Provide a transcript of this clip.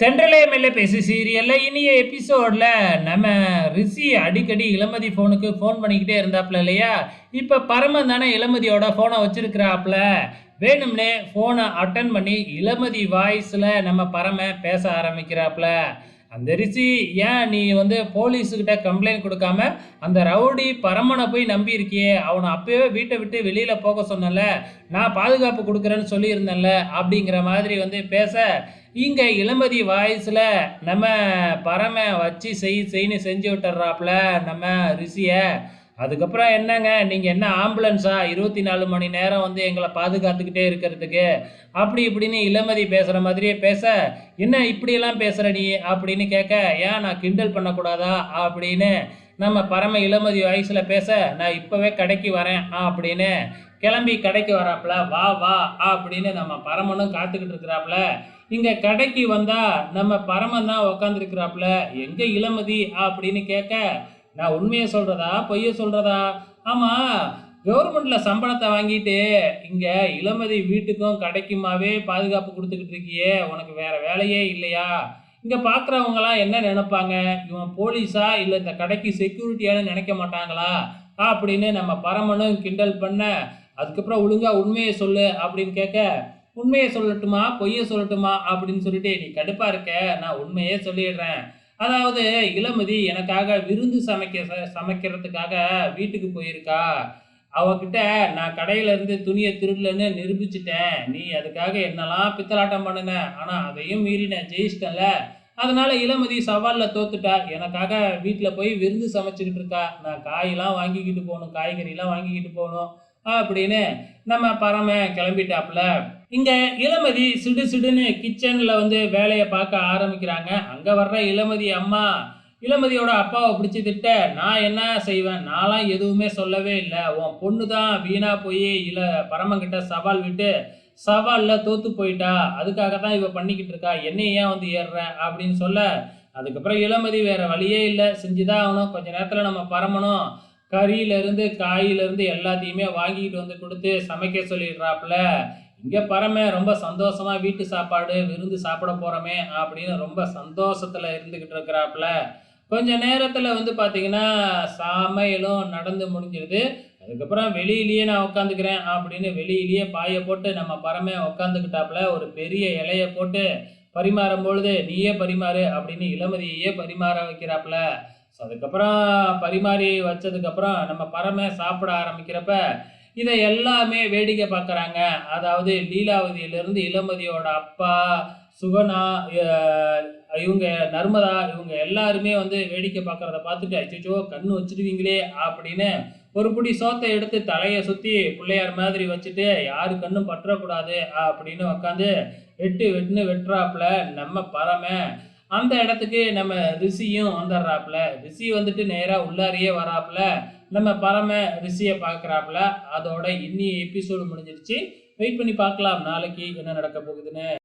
தென்றலே மெல்ல பேசு சீரியலில். இனிய எபிசோடில் நம்ம ரிஷி அடிக்கடி இளமதி ஃபோனுக்கு ஃபோன் பண்ணிக்கிட்டே இருந்தாப்புல இல்லையா? இப்போ பரமன் தானே இளமதியோட ஃபோனை வச்சுருக்கிறாப்புல வேணும்னே ஃபோனை அட்டன் பண்ணி இளமதி வாய்ஸில் நம்ம பரம பேச ஆரம்பிக்கிறாப்புல அந்த ரிஷி ஏன் நீ வந்து போலீஸுக்கிட்ட கம்ப்ளைண்ட் கொடுக்காம அந்த ரவுடி பரமனை போய் நம்பி இருக்கியே அவனை அப்பவே வீட்டை விட்டு வெளியில் போக சொன்னல நான் பாதுகாப்பு கொடுக்குறேன்னு சொல்லியிருந்தேன்ல அப்படிங்கிற மாதிரி வந்து பேச இங்கே இளமதி வாய்ஸில் நம்ம பரம வச்சு செய் செய்ன்னு செஞ்சு விட்டுறாப்புல நம்ம ரிஷியை. அதுக்கப்புறம் என்னங்க? நீங்கள் என்ன ஆம்புலன்ஸா? இருபத்தி நாலு மணி நேரம் வந்து எங்களை பாதுகாத்துக்கிட்டே இருக்கிறதுக்கு அப்படி இப்படின்னு இளமதி பேசுகிற மாதிரியே பேச என்ன இப்படியெல்லாம் பேசுகிற நீ? அப்படின்னு கேட்க ஏன் நான் கிண்டல் பண்ணக்கூடாதா? அப்படின்னு நம்ம பரம இளமதி வயசில் பேச நான் இப்போவே கடைக்கு வரேன் அப்படின்னு கிளம்பி கடைக்கு வராப்புல வா வா அப்படின்னு நம்ம பரமனும் காத்துக்கிட்டு இருக்கிறாப்புல. இங்கே கடைக்கு வந்தால் நம்ம பரமன் தான் உக்காந்துருக்கிறாப்புல. எங்கே இளமதி? அப்படின்னு கேட்க நான் உண்மையை சொல்கிறதா பொய்ய சொல்கிறதா ஆமாம் கவர்மெண்ட்டில் சம்பளத்தை வாங்கிட்டு இங்கே இளமதி வீட்டுக்கும் கடைக்குமாவே பாதுகாப்பு கொடுத்துக்கிட்டு இருக்கியே உனக்கு வேற வேலையே இல்லையா? இங்கே பார்க்குறவங்களாம் என்ன நினைப்பாங்க? இவன் போலீஸா? இல்லை இந்த கடைக்கு செக்யூரிட்டியானு நினைக்க மாட்டாங்களா? அப்படின்னு நம்ம பரமனும் கிண்டல் பண்ண அதுக்கப்புறம் ஒழுங்காக உண்மையை சொல்லு அப்படின்னு கேட்க உண்மையை சொல்லட்டுமா பொய்யை சொல்லட்டுமா அப்படின்னு சொல்லிட்டு நீ கடுப்பாக இருக்க நான் உண்மையே சொல்லிடுறேன். அதாவது இளமதி எனக்காக விருந்து சமைக்க ச- சமைக்கிறதுக்காக வீட்டுக்கு போயிருக்கா? அவகிட்ட நான் கடையில இருந்து துணியை திருடலன்னு நிரூபிச்சிட்டேன். நீ அதுக்காக என்னெல்லாம் பித்தலாட்டம் பண்ணுன? ஆனா அதையும் மீறி நான் ஜெயிச்சிட்டல அதனால இளமதி சவால்ல தோத்துட்டா. எனக்காக வீட்டில் போய் விருந்து சமைச்சுக்கிட்டு இருக்கா. நான் காயெல்லாம் வாங்கிக்கிட்டு போகணும் காய்கறிலாம் வாங்கிக்கிட்டு போகணும் அப்படின்னு நம்ம பரம கிளம்பிட்டாப்புல. இங்கே இளமதி சிடு சிடுன்னு கிச்சனில் வந்து வேலையை பார்க்க ஆரம்பிக்கிறாங்க. அங்கே வர்ற இளமதி அம்மா இளமதியோட அப்பாவை பிடிச்சி திட்ட நான் என்ன செய்வேன்? நான்லாம் எதுவுமே சொல்லவே இல்லை. உன் பொண்ணு தான் வீணாக போய் இள பரமங்கிட்ட சவால் விட்டு சவாலில் தோத்து போயிட்டா. அதுக்காக தான் இவ பண்ணிக்கிட்டு இருக்கா. என்னை ஏன் வந்து ஏறுறேன் அப்படின்னு சொல்ல அதுக்கப்புறம் இளமதி வேற வழியே இல்லை. செஞ்சுதான் ஆகணும். கொஞ்ச நேரத்தில் நம்ம பரமணும் கறியிலேருந்து காயிலிருந்து எல்லாத்தையுமே வாங்கிட்டு வந்து கொடுத்து சமைக்க சொல்லிடுறாப்புல. இங்கே பறமை ரொம்ப சந்தோஷமாக வீட்டு சாப்பாடு விருந்து சாப்பிட போகிறோமே அப்படின்னு ரொம்ப சந்தோஷத்தில் இருந்துக்கிட்டு இருக்கிறாப்புல. கொஞ்ச நேரத்தில் வந்து பார்த்தீங்கன்னா சமையலும் நடந்து முடிஞ்சிருது. அதுக்கப்புறம் வெளியிலேயே நான் உட்காந்துக்கிறேன் அப்படின்னு வெளியிலேயே பாயை போட்டு நம்ம பரம உட்காந்துக்கிட்டாப்புல ஒரு பெரிய இலையை போட்டு பரிமாறும் பொழுது நீயே பரிமாறு அப்படின்னு இளமதியையே பரிமாற வைக்கிறாப்புல. ஸோ அதுக்கப்புறம் பரிமாறி வச்சதுக்கப்புறம் நம்ம பறமை சாப்பிட ஆரம்பிக்கிறப்ப இதை எல்லாமே வேடிக்கை பார்க்குறாங்க. அதாவது லீலாவதியிலிருந்து இளமதியோட அப்பா சுகனா இவங்க நர்மதா இவங்க எல்லாருமே வந்து வேடிக்கை பார்க்குறத பார்த்துட்டு அச்சோ கண்ணு வச்சிருவீங்களே அப்படின்னு ஒரு புடி சோத்தை எடுத்து தலையை சுற்றி பிள்ளையார் மாதிரி வச்சுட்டு யாரு கண்ணும் பற்றக்கூடாது அப்படின்னு உக்காந்து வெட்டு வெட்டுன்னு வெட்டுறாப்புல நம்ம பறமை அந்த இடத்துக்கு நம்ம ரிஷியும் வந்துடுறாப்புல. ரிஷி வந்துட்டு நேராக உள்ளாரியே வராப்புல. நம்ம பரம ரிஷியை பார்க்குறாப்புல. அதோட இன்னி எபிசோடு முடிஞ்சிருச்சு. வெயிட் பண்ணி பார்க்கலாம். நாளைக்கு என்ன நடக்க போகுதுன்னு.